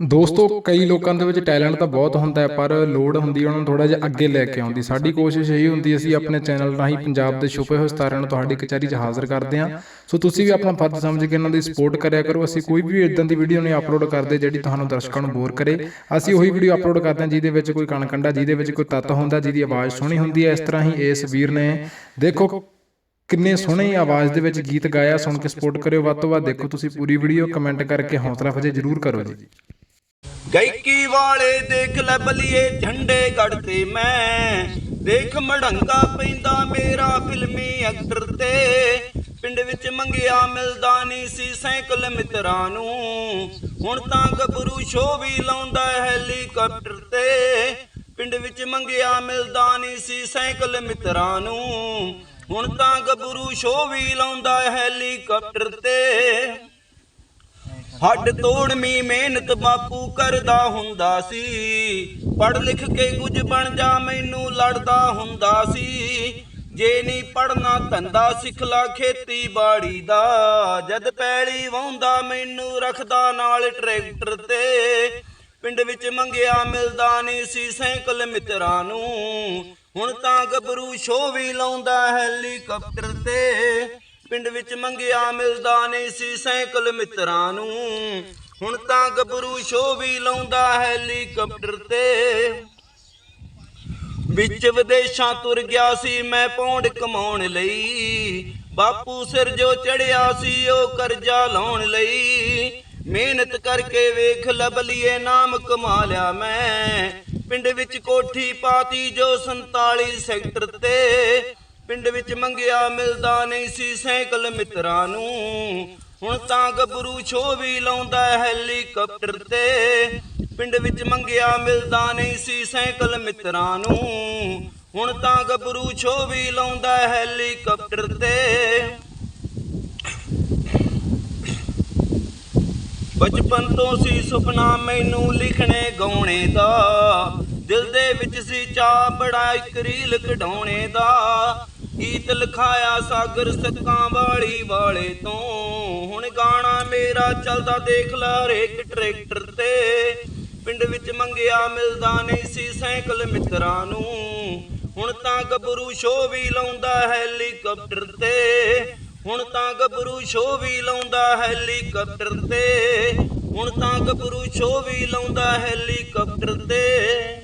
ਦੋਸਤੋ ਕਈ ਲੋਕਾਂ ਦੇ ਵਿੱਚ ਟੈਲੈਂਟ ਤਾਂ ਬਹੁਤ ਹੁੰਦਾ ਹੈ ਪਰ ਲੋੜ ਹੁੰਦੀ ਹੈ ਉਹਨਾਂ ਨੂੰ ਥੋੜਾ ਜਿਹਾ ਅੱਗੇ ਲੈ ਕੇ ਆਉਂਦੀ। ਸਾਡੀ ਕੋਸ਼ਿਸ਼ ਇਹੀ ਹੁੰਦੀ ਅਸੀਂ ਆਪਣੇ ਚੈਨਲ ਰਾਹੀਂ ਪੰਜਾਬ ਦੇ ਛੁਪੇ ਹੋਏ ਸਤਾਰਿਆਂ ਨੂੰ ਤੁਹਾਡੀ ਕਚਹਿਰੀ 'ਚ ਹਾਜ਼ਰ ਕਰਦੇ ਹਾਂ। ਸੋ ਤੁਸੀਂ ਵੀ ਆਪਣਾ ਫਰਜ਼ ਸਮਝ ਕੇ ਇਹਨਾਂ ਦੀ ਸਪੋਰਟ ਕਰਿਆ ਕਰੋ ਅਸੀਂ ਕੋਈ ਵੀ ਇਦਾਂ ਦੀ ਵੀਡੀਓ ਨਹੀਂ ਅਪਲੋਡ ਕਰਦੇ ਜਿਹੜੀ ਤੁਹਾਨੂੰ ਦਰਸ਼ਕਾਂ ਨੂੰ ਬੋਰ ਕਰੇ। ਅਸੀਂ ਉਹੀ ਵੀਡੀਓ ਅਪਲੋਡ ਕਰਦੇ ਹਾਂ ਜਿਹਦੇ ਵਿੱਚ ਕੋਈ ਕਣਕੰਡਾ ਜਿਹਦੇ ਵਿੱਚ ਕੋਈ ਤੱਤ ਹੁੰਦਾ ਜਿਹਦੀ ਆਵਾਜ਼ ਸੋਹਣੀ ਹੁੰਦੀ ਹੈ ਇਸ ਤਰ੍ਹਾਂ ਹੀ ਇਸ ਵੀਰ ਨੇ ਦੇਖੋ ਕਿੰਨੇ ਸੋਹਣੀ ਆਵਾਜ਼ ਦੇ ਵਿੱਚ ਗੀਤ ਗਾਇਆ ਸੁਣ ਕੇ ਸਪੋਰਟ ਕਰਿਓ ਵੱਧ ਤੋਂ ਵੱਧ ਦੇਖੋ ਤੁਸੀਂ ਪੂਰੀ ਵੀਡੀਓ ਕਮੈਂਟ ਕਰਕੇ ਹੌਸਲਾ ਫਜੇ ਜਰੂਰ ਕਰੋ ਜੀ ਗਾਇਕੀ ਵਾਲੇ ਦੇਖ ਲੈ ਬਲੀਏ ਝੰਡੇ ਗੜ ਮੈਂ। ਦੇਖ ਮੜੰਗਾ ਪੈਂਦਾ ਮੇਰਾ ਫਿਲਮੀ ਐਕਟਰ ਤੇ। ਪਿੰਡ ਵਿੱਚ ਮੰਗਿਆ ਮਿਲਦਾ ਨਹੀਂ ਸੀ ਸਾਈਕਲ ਮਿੱਤਰਾਂ ਨੂੰ। ਹੁਣ ਤਾਂ ਗੱਭਰੂ ਸ਼ੋ ਵੀ ਲਾਉਂਦਾ ਹੈਲੀਕਾਪਟਰ ਤੇ। ਪਿੰਡ ਵਿੱਚ ਮੰਗਿਆ ਮਿਲਦਾ ਨਹੀਂ ਸੀ ਸਾਈਕਲ ਮਿੱਤਰਾਂ ਨੂੰ। ਹੁਣ ਤਾਂ ਗੱਭਰੂ ਸ਼ੋ ਵੀ ਲਾਉਂਦਾ ਹੈਲੀਕਾਪਟਰ ਤੇ। ਹੱਡ ਤੋੜਵੀਂ ਮਿਹਨਤ ਬਾਪੂ ਕਰਦਾ ਹੁੰਦਾ ਸੀ। ਪੜ ਲਿਖ ਕੇ ਕੁਝ ਬਣ ਜਾ ਮੈਨੂੰ ਲੜਦਾ ਹੁੰਦਾ ਸੀ। ਜੇ ਨਹੀਂ ਪੜਨਾ ਧੰਦਾ ਸਿੱਖ ਲਾ ਖੇਤੀਬਾੜੀ ਦਾ। ਜਦ ਪੈਲੀ ਵਾਉਂਦਾ ਮੈਨੂੰ ਰੱਖਦਾ ਨਾਲ ਟਰੈਕਟਰ ਤੇ। ਪਿੰਡ ਵਿੱਚ ਮੰਗਿਆ ਮਿਲਦਾ ਨਹੀਂ ਸੀ ਸਾਈਕਲ ਮਿੱਤਰਾਂ ਨੂੰ। ਹੁਣ ਤਾਂ ਗੱਭਰੂ ਸ਼ੋ ਵੀ ਲਾਉਂਦਾ ਹੈਲੀਕਾਪਟਰ ਤੇ। ਪਿੰਡ ਵਿੱਚ ਮੰਗਿਆ ਮਿਲਦਾ ਨਹੀਂ ਸੀ ਸਾਈਕਲ ਮਿੱਤਰਾਂ ਨੂੰ। ਹੁਣ ਤਾਂ ਗੱਭਰੂ ਸ਼ੋ ਵੀ ਲਾਉਂਦਾ ਹੈਲੀਕਾਪਟਰ ਤੇ। ਵਿੱਚ ਵਿਦੇਸ਼ਾਂ ਤੁਰ ਗਿਆ ਸੀ ਮੈਂ ਪੌਂਡ ਕਮਾਉਣ ਲਈ। ਬਾਪੂ ਸਿਰ ਜੋ ਚੜਿਆ ਸੀ ਉਹ ਕਰਜ਼ਾ ਲਾਉਣ ਲਈ। ਮਿਹਨਤ ਕਰਕੇ ਵੇਖ ਲਬਲੀਏ ਨਾਮ ਕਮਾ ਲਿਆ ਮੈਂ। ਪਿੰਡ ਵਿੱਚ ਕੋਠੀ ਪਾਤੀ ਜੋ 47 ਸੈਕਟਰ ਤੇ। ਪਿੰਡ ਵਿੱਚ ਮੰਗਿਆ ਮਿਲਦਾ ਨਹੀਂ ਸੀ ਸਾਈਕਲ ਮਿੱਤਰਾਂ ਨੂੰ। ਹੁਣ ਤਾਂ ਗੱਭਰੂ ਛੋ ਵੀ ਲਾਉਂਦਾ ਹੈਲੀਕਾਪਟਰ ਤੇ। ਪਿੰਡ ਵਿੱਚ ਮੰਗਿਆ ਮਿਲਦਾ ਨਹੀਂ ਸੀ ਸਾਈਕਲ ਮਿੱਤਰਾਂ ਨੂੰ। ਹੁਣ ਤਾਂ ਗੱਭਰੂ ਛੋ ਵੀ ਲਾਉਂਦਾ ਹੈਲੀਕਾਪਟਰ ਤੇ। ਬਚਪਨ ਤੋਂ ਸੀ ਸੁਪਨਾ ਮੈਨੂੰ ਲਿਖਣੇ ਗਾਉਣੇ ਦਾ। ਦਿਲ ਦੇ ਵਿੱਚ ਸੀ ਚਾ ਬੜਾ ਇੱਕ ਰੀਲ ਕਢਾਉਣੇ ਦਾ। ਗੀਤ ਲਿਖਾਇਆ ਸਾਗਰ ਸੱਕਾਂ ਵਾਲੀ ਵਾਲੇ ਤੋਂ। ਹੁਣ ਗਾਣਾ ਮੇਰਾ ਚੱਲਦਾ ਦੇਖ ਲੈ ਹਰੇਕ ਟਰੈਕਟਰ ਤੇ। ਪਿੰਡ ਵਿੱਚ ਮੰਗਿਆ ਮਿਲਦਾ ਨਹੀਂ ਸੀ ਸਾਈਕਲ ਮਿੱਤਰਾਂ ਨੂੰ। ਹੁਣ ਤਾਂ ਗੱਭਰੂ ਸ਼ੋ ਵੀ ਲਾਉਂਦਾ ਹੈਲੀਕਾਪਟਰ ਤੇ। ਹੁਣ ਤਾਂ ਗੱਭਰੂ ਸ਼ੋ ਵੀ ਲਾਉਂਦਾ ਹੈਲੀਕਾਪਟਰ ਤੇ। ਹੁਣ ਤਾਂ ਗੱਭਰੂ ਸ਼ੋ ਵੀ ਲਾਉਂਦਾ ਹੈਲੀਕਾਪਟਰ ਤੇ।